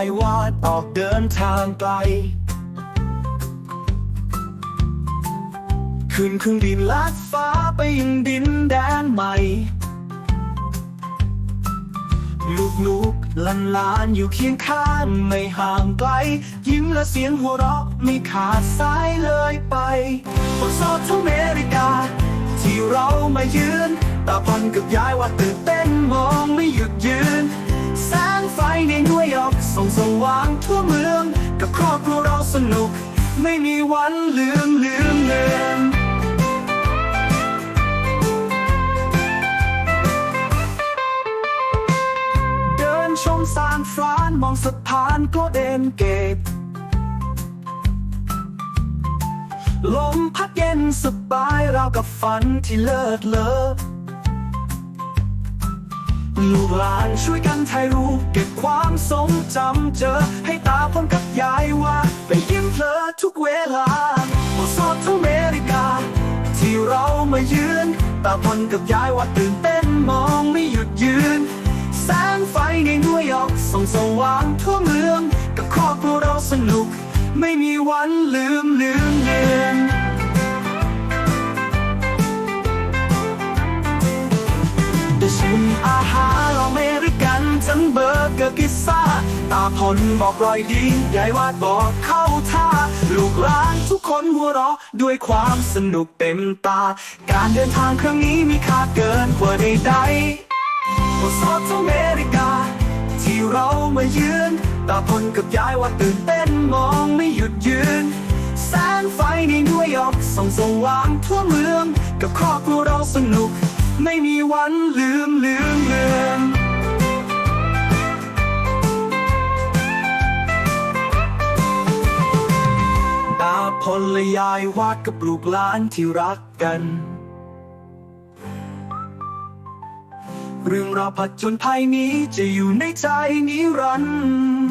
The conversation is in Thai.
ออกเดินทางไกล ขึ้นเครื่องบินลัดฟ้าไปยังดินแดนใหม่ ลูกๆหลานอยู่เคียงข้างไม่ห่างไกล ยิ้มและเสียงหัวเราะไม่ขาดสายเลยไปบนโซนอเมริกา ที่เรามายืนตาพันกับยายว่าตื่นเต้นมองไม่หยุดยืนแสงไฟในนิวยอร์ ส่องสว่างทั่วเมือง กับครอบครัวเราสนุก ไม่มีวันลืมลืมเลือนเดินชมซานฟรานมองสะพานโกลเด้นเกตลมพัดเย็นสบายราวกับฝันที่เลิศเลอ ลูกหลานช่วยกันถ่ายรูปเก็บความทรงจำเจอ ให้ตาพร้อมกับยายว่า ไปยิ้มเพลอทุกเวลาบนโซนอเมริกา ที่เรามายืน ตาพ้นกับยายว่าตื่นเต้นมองไม่หยุดยืน แสงไฟในนิวยอร์กส่องสว่างทั่วเมือง กับครอบครัวเราสนุก ไม่มีวันลืมลืมเลือนได้ชิมอาหาร เบอร์เกอร์กิซซ่า ตาพลบอกรอยดียายวาดบอกเข้าท่า ลูกหลานทุกคนหัวเราะด้วยความสนุกเต็มตา การเดินทางครั้งนี้มีค่าเกินกว่าใดๆบนซอสอเมริกา ที่เรามายืน ตาพลกับยายว่าตื่นเต้นมองไม่หยุดยืน แสงไฟในนิวยอร์กส่องสว่างทั่วเมือง กับครอบครัวเราสนุก ไม่มีวันลืมลืมเลือน พลและยายวาดกับลูกหลานที่รักกัน เรื่องราวผจญภัยนี้จะอยู่ในใจนิรันดร์